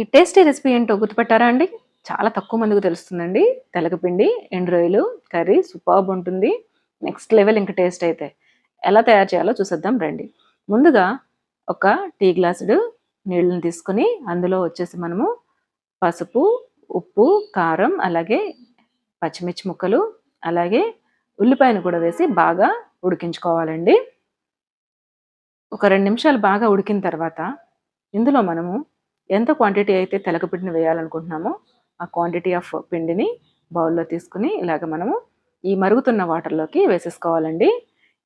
ఈ tasty recipe ఏంటో గుర్తుపెట్టారా అండి? చాలా తక్కువ మందికి తెలుస్తుందండి. తెలగపిండి ఎండు రొయ్యలు కర్రీ సూపర్బ్ ఉంటుంది. నెక్స్ట్ లెవెల్ ఇంకా టేస్ట్ అయితే. ఎలా తయారు చేయాలో చూసేద్దాం రండి. ముందుగా ఒక టీ గ్లాసుడు నీళ్ళని తీసుకొని అందులో వచ్చేసి మనము పసుపు ఉప్పు కారం అలాగే పచ్చిమిర్చి ముక్కలు అలాగే ఉల్లిపాయను కూడా వేసి బాగా ఉడికించుకోవాలండి. ఒక రెండు నిమిషాలు బాగా ఉడికిన తర్వాత ఇందులో మనము ఎంత క్వాంటిటీ అయితే తెలకపిండిని వేయాలనుకుంటున్నామో ఆ క్వాంటిటీ ఆఫ్ పిండిని బౌల్లో తీసుకుని ఇలాగ మనము ఈ మరుగుతున్న వాటర్లోకి వేసేసుకోవాలండి.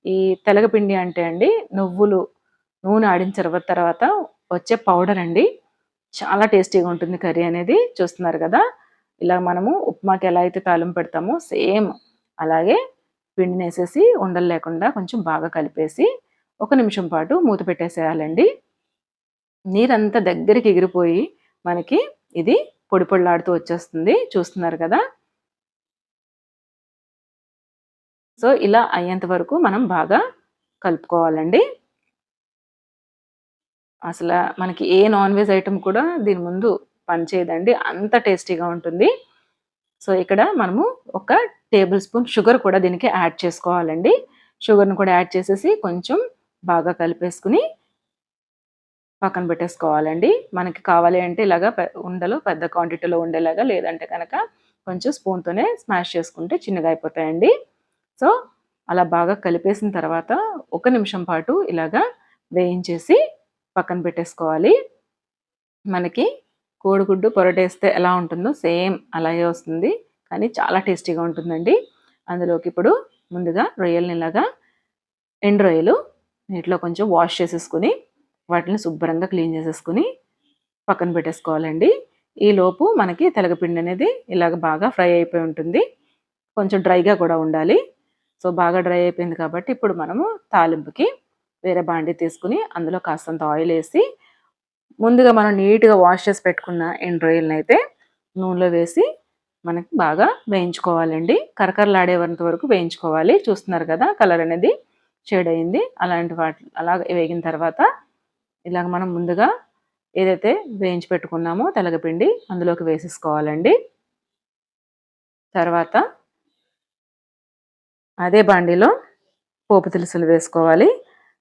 ఈ తెలగపిండి అంటే అండి నువ్వులు నూనె ఆడించిన తర్వాత వచ్చే పౌడర్ అండి. చాలా టేస్టీగా ఉంటుంది కర్రీ అనేది చూస్తున్నారు కదా. ఇలా మనము ఉప్మాకి ఎలా అయితే తాలింపు పెడతామో సేమ్ అలాగే పిండిని వేసేసి ఉండలు లేకుండా కొంచెం బాగా కలిపేసి ఒక నిమిషం పాటు మూత పెట్టేసేయాలండి. నీరంతా దగ్గరికి ఎగిరిపోయి మనకి ఇది పొడి పొడిలాడుతూ వచ్చేస్తుంది. చూస్తున్నారు కదా? సో ఇలా అయ్యేంత వరకు మనం బాగా కలుపుకోవాలండి. అసలు మనకి ఏ నాన్ వెజ్ ఐటెం కూడా దీని ముందు పనిచేయదండి. అంత టేస్టీగా ఉంటుంది. సో ఇక్కడ మనము ఒక టేబుల్ స్పూన్ షుగర్ కూడా దీనికి యాడ్ చేసుకోవాలండి. షుగర్ని కూడా యాడ్ చేసేసి కొంచెం బాగా కలిపేసుకుని పక్కన పెట్టేసుకోవాలండి. మనకి కావాలి అంటే ఇలాగా ఉండలు పెద్ద క్వాంటిటీలో ఉండేలాగా లేదంటే కనుక కొంచెం స్పూన్తోనే స్మాష్ చేసుకుంటే చిన్నగా అయిపోతాయండి. సో అలా బాగా కలిపేసిన తర్వాత ఒక నిమిషం పాటు ఇలాగా వేయించేసి పక్కన పెట్టేసుకోవాలి. మనకి కోడిగుడ్డు పొరటేస్తే ఎలా ఉంటుందో సేమ్ అలాగే వస్తుంది. కానీ చాలా టేస్టీగా ఉంటుందండి. అందులోకి ఇప్పుడు ముందుగా రొయ్యలని ఇలాగా ఎండు రొయ్యలు నీటిలో కొంచెం వాష్ చేసేసుకుని వాటిని శుభ్రంగా క్లీన్ చేసేసుకుని పక్కన పెట్టేసుకోవాలండి. ఈ లోపు మనకి తెలగపిండి అనేది ఇలాగ బాగా ఫ్రై అయిపోయి ఉంటుంది. కొంచెం డ్రైగా కూడా ఉండాలి. సో బాగా డ్రై అయిపోయింది కాబట్టి ఇప్పుడు మనము తాలింపుకి వేరే బాండి తీసుకుని అందులో కాస్తంత ఆయిల్ వేసి ముందుగా మనం నీట్గా వాష్ చేసి పెట్టుకున్న ఎండ్ రొయ్యలను అయితే నూనెలో వేసి మనకి బాగా వేయించుకోవాలండి. కరకరలాడేంత వరకు వేయించుకోవాలి. చూస్తున్నారు కదా కలర్ అనేది షేడ్ అయింది. అలాంటి వాటి అలా వేగిన తర్వాత ఇలాగ మనం ముందుగా ఏదైతే వేయించి పెట్టుకున్నామో తెలగపిండి అందులోకి వేసేసుకోవాలండి. తర్వాత అదే బాండీలో పోపు తులుసులు వేసుకోవాలి.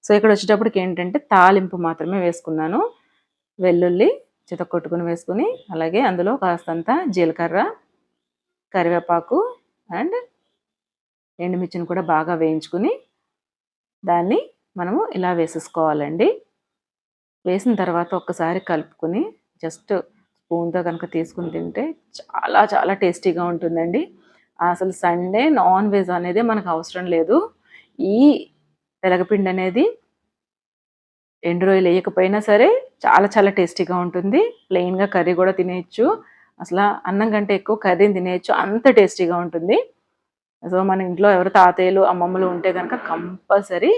సో ఇక్కడ వచ్చేటప్పటికి ఏంటంటే తాలింపు మాత్రమే వేసుకున్నాను. వెల్లుల్లి కొట్టుకుని వేసుకుని అలాగే అందులో కాస్తంత జీలకర్ర కరివేపాకు అండ్ ఎండుమిర్చిని కూడా బాగా వేయించుకుని దాన్ని మనము ఇలా వేసేసుకోవాలండి. వేసిన తర్వాత ఒక్కసారి కలుపుకొని జస్ట్ స్పూన్తో కనుక తీసుకుని తింటే చాలా చాలా టేస్టీగా ఉంటుందండి. అసలు సండే నాన్ వెజ్ అనేది మనకు అవసరం లేదు. ఈ తెలగపిండి అనేది ఎండు రొయ్యలు వేయకపోయినా సరే చాలా చాలా టేస్టీగా ఉంటుంది. ప్లెయిన్గా కర్రీ కూడా తినేయచ్చు. అసలు అన్నం కంటే ఎక్కువ కర్రీని తినేయచ్చు. అంత టేస్టీగా ఉంటుంది. సో మన ఇంట్లో ఎవరు తాతయ్యలు అమ్మమ్మలు ఉంటే కనుక కంపల్సరీ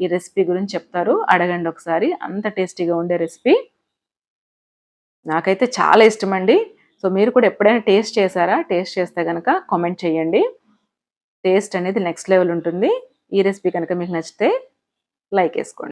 ఈ రెసిపీ గురించి చెప్తారు. అడగండి ఒకసారి. అంత టేస్టీగా ఉండే రెసిపీ. నాకైతే చాలా ఇష్టం అండి సో మీరు కూడా ఎప్పుడైనా టేస్ట్ చేశారా? టేస్ట్ చేస్తే కనుక కామెంట్ చేయండి. టేస్ట్ అనేది నెక్స్ట్ లెవెల్ ఉంటుంది. ఈ రెసిపీ కనుక మీకు నచ్చితే లైక్ వేసుకోండి.